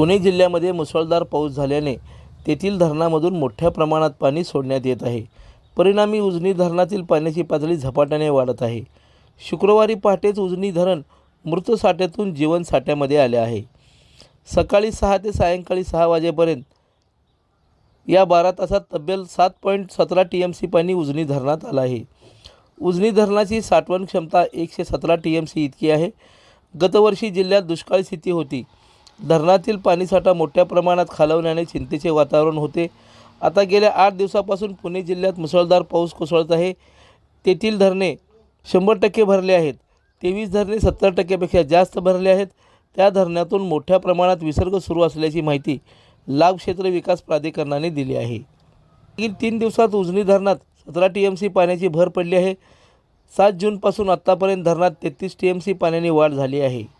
पुणे जिल्ह्यामध्ये मुसळधार पाऊस झाल्याने तेथील धरणामधून मोठ्या प्रमाणात पाणी सोडण्यात येत आहे. परिणामी उजनी धरणातील पाण्याची पातळी झपाट्याने वाढत आहे. शुक्रवारी पहाटेच उजनी धरण मृत साठ्यातून जीवन साठ्यामध्ये आले आहे. सकाळी सहा ते सायंकाळी सहा वाजेपर्यंत या बारा तासात तब्बल सात पॉईंट सतरा टी एम सी पाणी उजनी धरणात आलं आहे. उजनी धरणाची साठवण क्षमता एकशे सतरा टी एम सी इतकी आहे. गतवर्षी जिल्ह्यात दुष्काळी स्थिती होती. धरणातील पाणीसाठा मोठ्या प्रमाणात खालवण्याने चिंतेचे वातावरण होते. आता गेल्या आठ दिवसापासून पुणे जिल्ह्यात मुसळधार पाऊस कोसळत आहे. तेथील धरणे शंभर टक्के भरले आहेत. तेवीस धरणे सत्तर टक्क्यापेक्षा जास्त भरले आहेत. त्या धरणातून मोठ्या प्रमाणात विसर्ग सुरू असल्याची माहिती लाभ क्षेत्र विकास प्राधिकरणाने दिली आहे. मागील तीन दिवसात उजनी धरणात सतरा टी एम सी पाण्याची भर पडली आहे. सात जूनपासून आत्तापर्यंत धरणात तेहतीस टी एम सी पाण्याने वाढ झाली आहे.